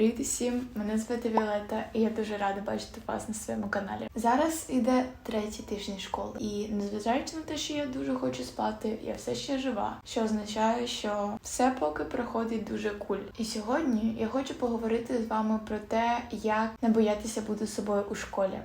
Привіт усім! Мене звати Віолета, і я дуже рада бачити вас на своєму каналі. Зараз іде третій тиждень школи, і незважаючи на те, що я дуже хочу спати, я все ще жива, що означає, що все поки проходить дуже куль. І сьогодні я хочу поговорити з вами про те, як не боятися бути собою у школі.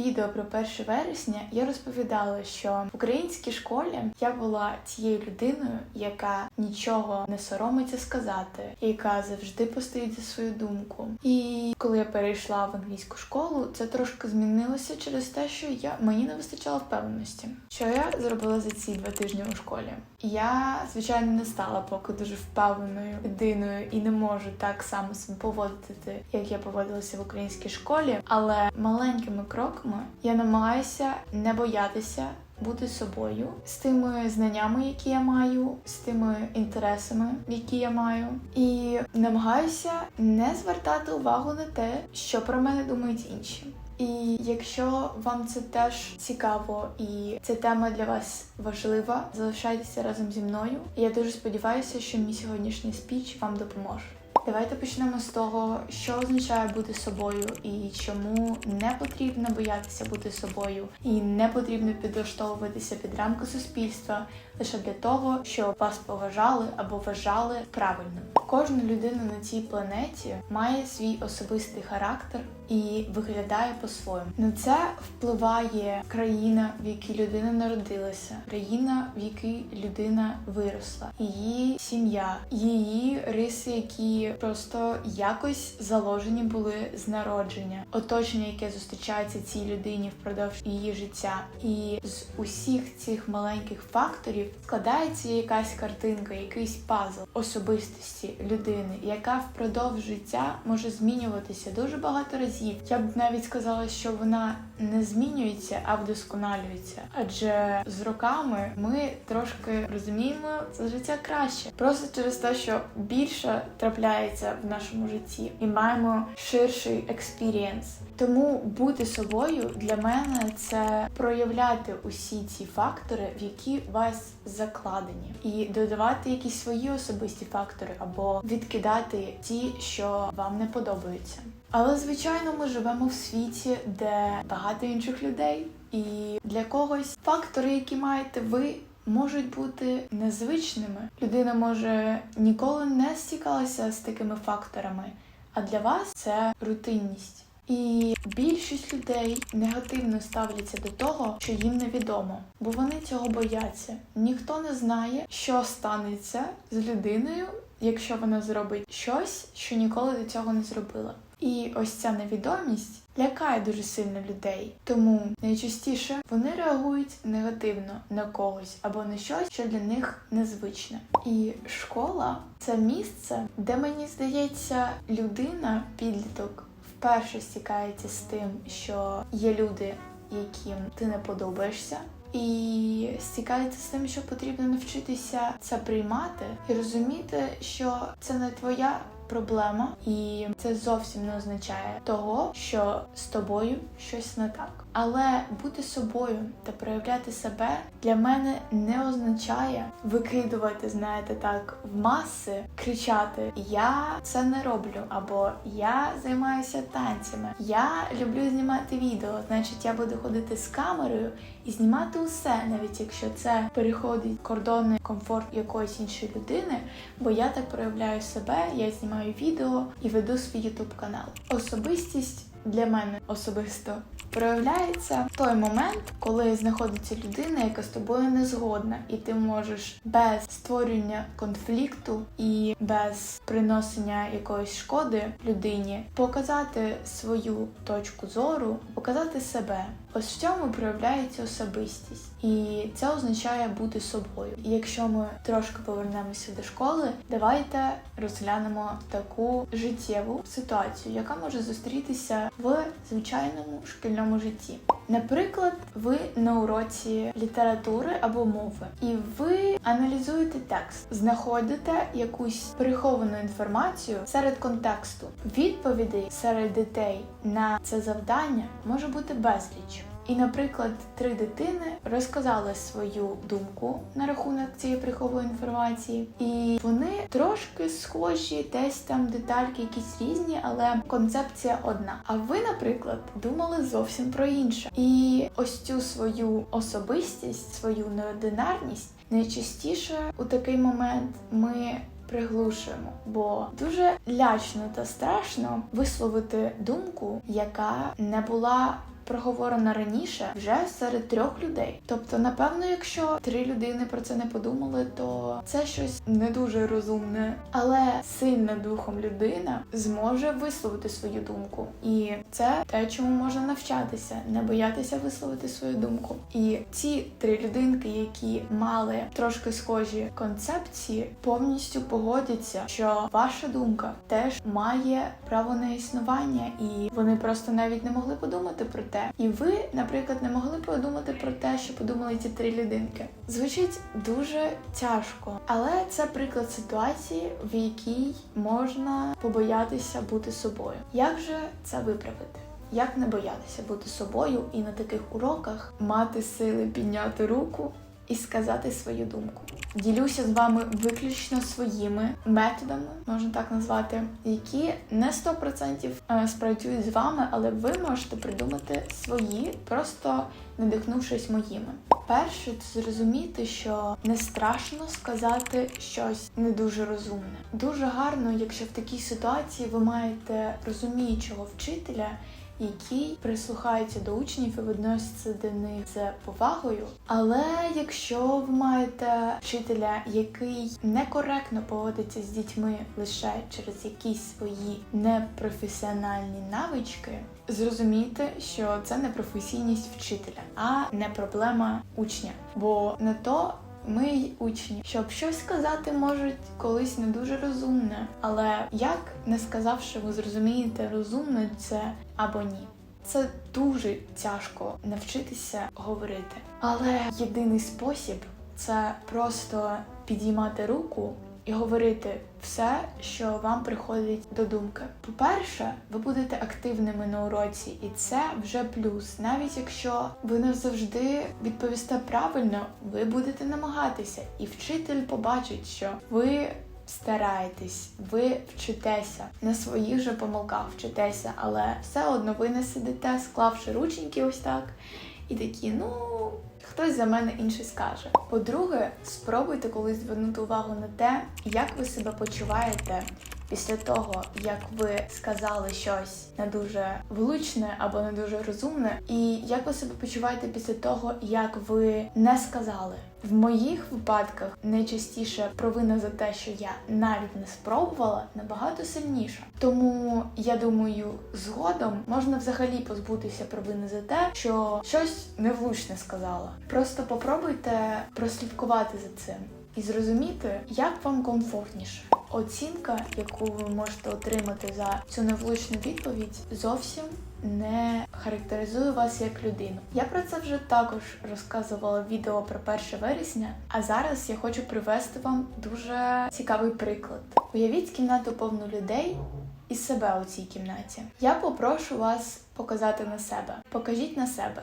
Відео про 1 вересня я розповідала, що в українській школі я була тією людиною, яка нічого не соромиться сказати, яка завжди постоїть за свою думку. І коли я перейшла в англійську школу, це трошки змінилося через те, що я мені не вистачало впевненості. Що я зробила за ці два тижні у школі? Я звичайно не стала поки дуже впевненою людиною і не можу так само себе поводити, як я поводилася в українській школі, але маленькими кроками я намагаюся не боятися. Бути собою з тими знаннями, які я маю, з тими інтересами, які я маю, і намагаюся не звертати увагу на те, що про мене думають інші. І якщо вам це теж цікаво і ця тема для вас важлива, залишайтеся разом зі мною. Я дуже сподіваюся, що мій сьогоднішній спіч вам допоможе. Давайте почнемо з того, що означає бути собою, і чому не потрібно боятися бути собою, і не потрібно підлаштовуватися під рамки суспільства лише для того, щоб вас поважали або вважали правильним. Кожна людина на цій планеті має свій особистий характер і виглядає по-своєму. На це впливає країна, в якій людина народилася, країна, в якій людина виросла, її сім'я, її риси, які просто якось заложені були з народження, оточення, яке зустрічається цій людині впродовж її життя, і з усіх цих маленьких факторів складається якась картинка, якийсь пазл особистості людини, яка впродовж життя може змінюватися дуже багато разів. Я б навіть сказала, що вона не змінюється, а вдосконалюється. Адже з роками ми трошки розуміємо це життя краще, просто через те, що більше трапляється в нашому житті, і маємо ширший експірієнс. Тому бути собою для мене це проявляти усі ці фактори, в які вас закладені, і додавати якісь свої особисті фактори або відкидати ті, що вам не подобаються. Але звичайно, ми живемо в світі, де багато інших людей, і для когось фактори, які маєте ви. Можуть бути незвичними. Людина може ніколи не стікалася з такими факторами, а для вас це рутинність. І більшість людей негативно ставляться до того, що їм невідомо, бо вони цього бояться. Ніхто не знає, що станеться з людиною, якщо вона зробить щось, що ніколи до цього не зробила. І ось ця невідомість лякає дуже сильно людей. Тому найчастіше вони реагують негативно на когось або на щось, що для них незвичне. І школа це місце, де мені здається, людина, підліток вперше стікається з тим, що є люди, яким ти не подобаєшся. І стікається з тим, що потрібно навчитися це приймати і розуміти, що це не твоя проблема, і це зовсім не означає того, що з тобою щось не так. Але бути собою та проявляти себе для мене не означає викидувати, знаєте, так в маси, кричати Я це не роблю, або Я займаюся танцями, я люблю знімати відео, значить я буду ходити з камерою і знімати усе, навіть якщо це переходить кордони комфорт якоїсь іншої людини, бо я так проявляю себе, я знімаю відео і веду свій ютуб канал. Особистість для мене особисто проявляється той момент, коли знаходиться людина, яка з тобою не згодна, і ти можеш без створення конфлікту і без приносення якоїсь шкоди людині показати свою точку зору, показати себе. Ось в цьому проявляється особистість, і це означає бути собою. І якщо ми трошки повернемося до школи, давайте розглянемо таку життєву ситуацію, яка може зустрітися в звичайному шкільному житті. Наприклад, ви на уроці літератури або мови, і ви аналізуєте текст, знаходите якусь приховану інформацію серед контексту. Відповідей серед дітей на це завдання може бути безліч. І, наприклад, три дитини розказали свою думку на рахунок цієї прихованої інформації, і вони трошки схожі, десь там детальки якісь різні, але концепція одна. А ви, наприклад, думали зовсім про інше. І ось цю свою особистість, свою неординарність найчастіше у такий момент ми приглушуємо, бо дуже лячно та страшно висловити думку, яка не була. Проговорена раніше вже серед трьох людей. Тобто, напевно, якщо три людини про це не подумали, то це щось не дуже розумне, але сильна духом людина зможе висловити свою думку, і це те, чому можна навчатися, не боятися висловити свою думку. І ці три людинки, які мали трошки схожі концепції, повністю погодяться, що ваша думка теж має право на існування, і вони просто навіть не могли подумати про те. І ви, наприклад, не могли подумати про те, що подумали ці три людинки. Звучить дуже тяжко, але це приклад ситуації, в якій можна побоятися бути собою. Як же це виправити? Як не боятися бути собою і на таких уроках мати сили підняти руку і сказати свою думку? Ділюся з вами виключно своїми методами, можна так назвати, які не 100% е, спрацюють з вами, але ви можете придумати свої, просто надихнувшись моїми. Перше, це зрозуміти, що не страшно сказати щось не дуже розумне. Дуже гарно, якщо в такій ситуації ви маєте розуміючого вчителя який прислухається до учнів і відноситься до них з повагою. Але якщо ви маєте вчителя, який некоректно поводиться з дітьми лише через якісь свої непрофесіональні навички, зрозумійте, що це не професійність вчителя, а не проблема учня, бо не то. Ми й учні, щоб щось сказати можуть колись не дуже розумне, але як не сказавши, ви зрозумієте, розумно це або ні. Це дуже тяжко навчитися говорити. Але єдиний спосіб це просто підіймати руку і говорити все, що вам приходить до думки. По-перше, ви будете активними на уроці, і це вже плюс. Навіть якщо ви не завжди відповісте правильно, ви будете намагатися, і вчитель побачить, що ви. Стараєтесь, ви вчитеся на своїх же помилках вчитеся, але все одно ви не сидите, склавши рученьки ось так, і такі, ну хтось за мене інший скаже. По-друге, спробуйте колись звернути увагу на те, як ви себе почуваєте. Після того, як ви сказали щось не дуже влучне або не дуже розумне, і як ви себе почуваєте після того, як ви не сказали. В моїх випадках найчастіше провина за те, що я навіть не спробувала, набагато сильніша. Тому я думаю, згодом можна взагалі позбутися провини за те, що щось невлучне сказала. Просто попробуйте прослідкувати за цим і зрозуміти, як вам комфортніше. Оцінка, яку ви можете отримати за цю невлучну відповідь, зовсім не характеризує вас як людину. Я про це вже також розказувала в відео про 1 вересня, а зараз я хочу привести вам дуже цікавий приклад. Уявіть кімнату повну людей і себе у цій кімнаті. Я попрошу вас показати на себе. Покажіть на себе.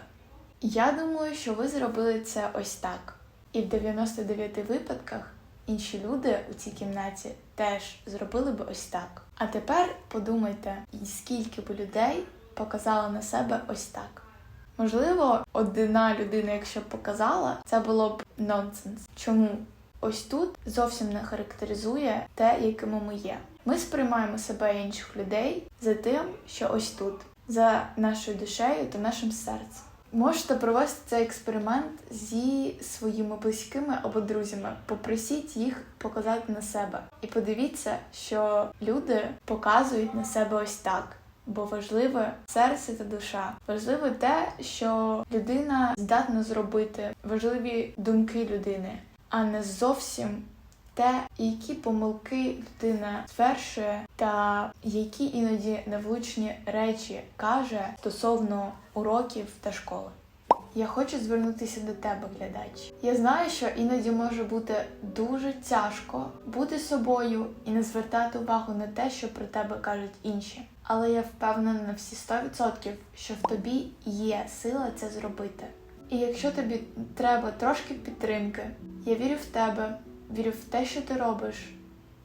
Я думаю, що ви зробили це ось так. І в 99 випадках інші люди у цій кімнаті теж зробили би ось так. А тепер подумайте, скільки б людей показала на себе ось так. Можливо, одна людина, якщо б показала, це було б нонсенс. Чому? Ось тут зовсім не характеризує те, якими ми є. Ми сприймаємо себе і інших людей за тим, що ось тут, за нашою душею та нашим серцем. Можете провести цей експеримент зі своїми близькими або друзями. Попросіть їх показати на себе. І подивіться, що люди показують на себе ось так. Бо важливе серце та душа. Важливо те, що людина здатна зробити важливі думки людини, а не зовсім те, які помилки людина звершує, та які іноді невлучні речі каже стосовно уроків та школи. я хочу звернутися до тебе, глядач. Я знаю, що іноді може бути дуже тяжко бути собою і не звертати увагу на те, що про тебе кажуть інші. Але я впевнена на всі 100%, що в тобі є сила це зробити. І якщо тобі треба трошки підтримки, я вірю в тебе, вірю в те, що ти робиш,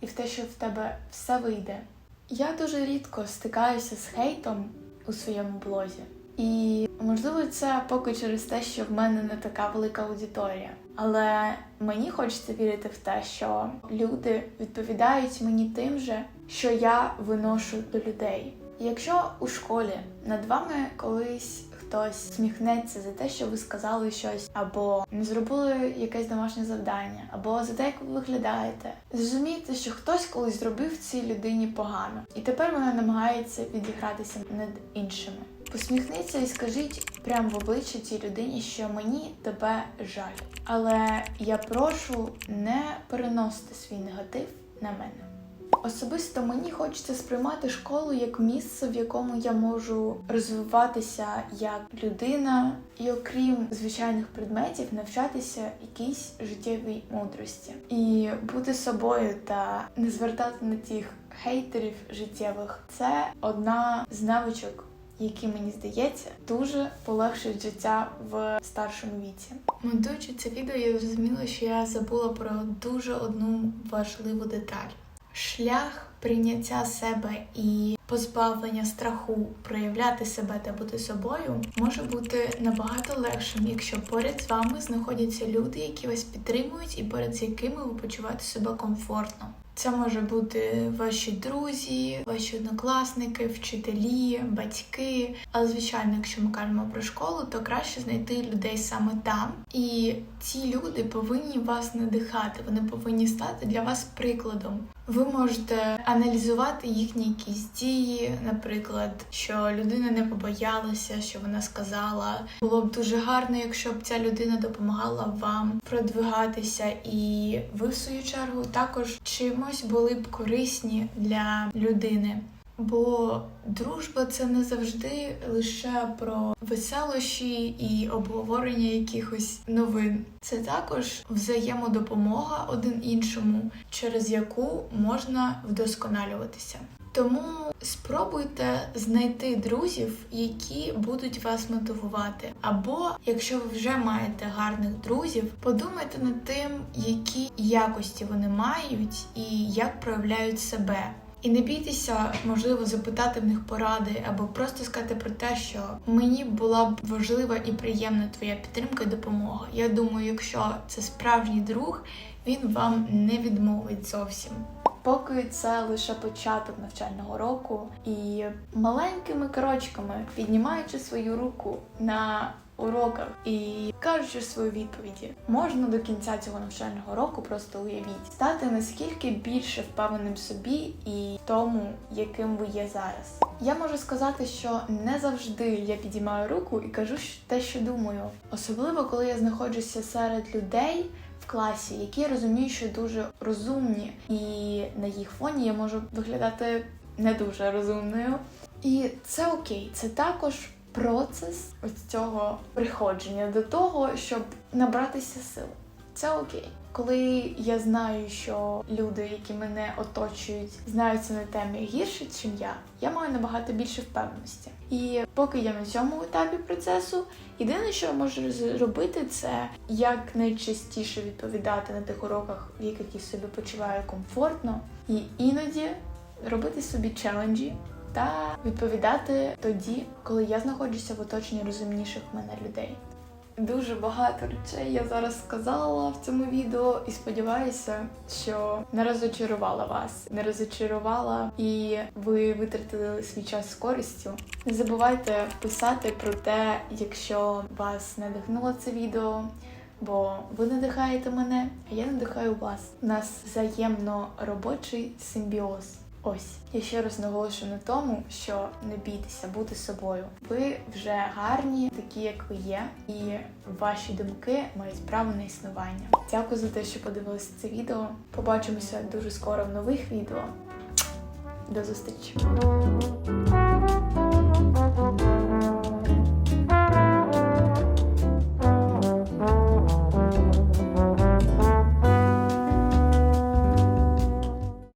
і в те, що в тебе все вийде. Я дуже рідко стикаюся з хейтом у своєму блозі. І можливо, це поки через те, що в мене не така велика аудиторія. Але мені хочеться вірити в те, що люди відповідають мені тим же, що я виношу до людей. Якщо у школі над вами колись хтось сміхнеться за те, що ви сказали щось, або не зробили якесь домашнє завдання, або за те, як ви виглядаєте, зрозумійте, що хтось колись зробив цій людині погано, і тепер вона намагається відігратися над іншими. Посміхніться і скажіть прямо в обличчя цій людині, що мені тебе жаль. Але я прошу не переносити свій негатив на мене. Особисто мені хочеться сприймати школу як місце, в якому я можу розвиватися як людина, і окрім звичайних предметів, навчатися якійсь життєвій мудрості і бути собою та не звертати на тих хейтерів життєвих. Це одна з навичок. Які мені здається дуже полегшують життя в старшому віці. Монтуючи це відео, я зрозуміла, що я забула про дуже одну важливу деталь шлях прийняття себе і позбавлення страху проявляти себе та бути собою може бути набагато легшим, якщо поряд з вами знаходяться люди, які вас підтримують, і поряд з якими ви почуваєте себе комфортно. Це може бути ваші друзі, ваші однокласники, вчителі, батьки. Але звичайно, якщо ми кажемо про школу, то краще знайти людей саме там. І ці люди повинні вас надихати, вони повинні стати для вас прикладом. Ви можете аналізувати їхні якісь дії, наприклад, що людина не побоялася, що вона сказала. Було б дуже гарно, якщо б ця людина допомагала вам продвигатися, і ви, в свою чергу, також чимось були б корисні для людини. Бо дружба це не завжди лише про веселощі і обговорення якихось новин. Це також взаємодопомога один іншому, через яку можна вдосконалюватися. Тому спробуйте знайти друзів, які будуть вас мотивувати. Або якщо ви вже маєте гарних друзів, подумайте над тим, які якості вони мають і як проявляють себе. І не бійтеся, можливо, запитати в них поради, або просто сказати про те, що мені була б важлива і приємна твоя підтримка і допомога. Я думаю, якщо це справжній друг, він вам не відмовить зовсім. Поки це лише початок навчального року, і маленькими крочками піднімаючи свою руку на уроках і кажучи свої відповіді, можна до кінця цього навчального року просто уявіть стати наскільки більше впевненим собі і тому, яким ви є зараз. Я можу сказати, що не завжди я підіймаю руку і кажу те, що думаю, особливо коли я знаходжуся серед людей. В класі, які я розумію, що дуже розумні, і на їх фоні я можу виглядати не дуже розумною. І це окей, це також процес ось цього приходження до того, щоб набратися сил. Це окей. Коли я знаю, що люди, які мене оточують, знаються на темі гірше, ніж я, я маю набагато більше впевненості. І поки я на цьому етапі процесу, єдине, що я можу зробити, це як найчастіше відповідати на тих уроках, в яких я собі почуваю комфортно, і іноді робити собі челенджі, та відповідати тоді, коли я знаходжуся в оточенні розумніших мене людей. Дуже багато речей я зараз сказала в цьому відео, і сподіваюся, що не розочарувала вас, не розочарувала, і ви витратили свій час з користю. Не забувайте писати про те, якщо вас надихнуло це відео. Бо ви надихаєте мене, а я надихаю вас. У нас взаємно робочий симбіоз. Ось я ще раз наголошую на тому, що не бійтеся бути собою. Ви вже гарні, такі як ви є, і ваші думки мають право на існування. Дякую за те, що подивилися це відео. Побачимося дуже скоро в нових відео. До зустрічі!